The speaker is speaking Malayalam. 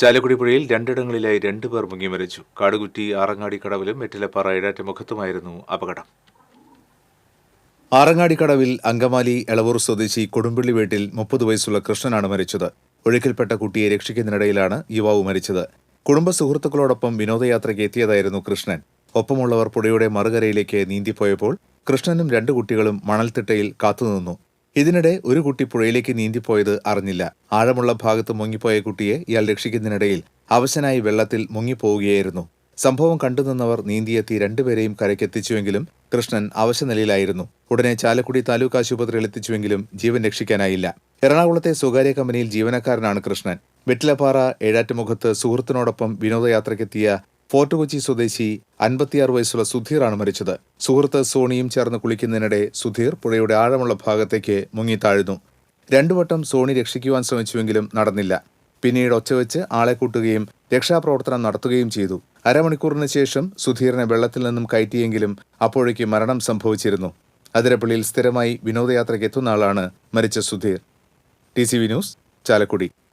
ചാലക്കുടി പുഴയിൽ രണ്ടിടങ്ങളിലായി രണ്ടുപേർ മുങ്ങി മരിച്ചു. കാടുകുറ്റി ആറങ്ങാടി കടവിലും വെറ്റിലപ്പാറ ഇടാറ്റുമുഖത്തുമായിരുന്നു അപകടം. ആറങ്ങാടിക്കടവിൽ അങ്കമാലി എളവൂർ സ്വദേശി കൊടുമ്പിള്ളി വീട്ടിൽ മുപ്പത് വയസ്സുള്ള കൃഷ്ണനാണ് മരിച്ചത്. ഒഴുക്കിൽപ്പെട്ട കുട്ടിയെ രക്ഷിക്കുന്നതിനിടയിലാണ് യുവാവ് മരിച്ചത്. കുടുംബ സുഹൃത്തുക്കളോടൊപ്പം വിനോദയാത്രയ്ക്ക് എത്തിയതായിരുന്നു കൃഷ്ണൻ. ഒപ്പമുള്ളവർ പുഴയുടെ മറുകരയിലേക്ക് നീന്തിപ്പോയപ്പോൾ കൃഷ്ണനും രണ്ടു കുട്ടികളും മണൽത്തിട്ടയിൽ കാത്തുനിന്നു. ഇതിനിടെ ഒരു കുട്ടി പുഴയിലേക്ക് നീന്തിപ്പോയത് അറിഞ്ഞില്ല. ആഴമുള്ള ഭാഗത്ത് മുങ്ങിപ്പോയ കുട്ടിയെ ഇയാൾ രക്ഷിക്കുന്നതിനിടയിൽ അവശനായി വെള്ളത്തിൽ മുങ്ങിപ്പോവുകയായിരുന്നു. സംഭവം കണ്ടുനിന്നവർ നീന്തിയെത്തി രണ്ടുപേരെയും കരയ്ക്കെത്തിച്ചുവെങ്കിലും കൃഷ്ണൻ അവശനിലയിലായിരുന്നു. ഉടനെ ചാലക്കുടി താലൂക്ക് ആശുപത്രിയിൽ എത്തിച്ചുവെങ്കിലും ജീവൻ രക്ഷിക്കാനായില്ല. എറണാകുളത്തെ സ്വകാര്യ കമ്പനിയിൽ ജീവനക്കാരനാണ് കൃഷ്ണൻ. വെറ്റിലപ്പാറ ഏഴാറ്റുമുഖത്ത് സുഹൃത്തിനോടൊപ്പം വിനോദയാത്രയ്ക്കെത്തിയ ഫോർട്ട് കൊച്ചി സ്വദേശി അൻപത്തിയാറ് വയസ്സുള്ള സുധീറാണ് മരിച്ചത്. സുഹൃത്ത് സോണിയും ചേർന്ന് കുളിക്കുന്നതിനിടെ സുധീർ പുഴയുടെ ആഴമുള്ള ഭാഗത്തേക്ക് മുങ്ങിത്താഴ്ന്നു രണ്ടു വട്ടം സോണി രക്ഷിക്കുവാൻ ശ്രമിച്ചുവെങ്കിലും നടന്നില്ല. പിന്നീട് ഒച്ചവെച്ച് ആളെ കൂട്ടുകയും രക്ഷാപ്രവർത്തനം നടത്തുകയും ചെയ്തു. അരമണിക്കൂറിന് ശേഷം സുധീറിനെ വെള്ളത്തിൽ നിന്നും കയറ്റിയെങ്കിലും അപ്പോഴേക്ക് മരണം സംഭവിച്ചിരുന്നു. അതിരപ്പള്ളിയിൽ സ്ഥിരമായി വിനോദയാത്രയ്ക്ക് എത്തുന്ന ആളാണ് മരിച്ച Sudheer. T C V news Chalakudy.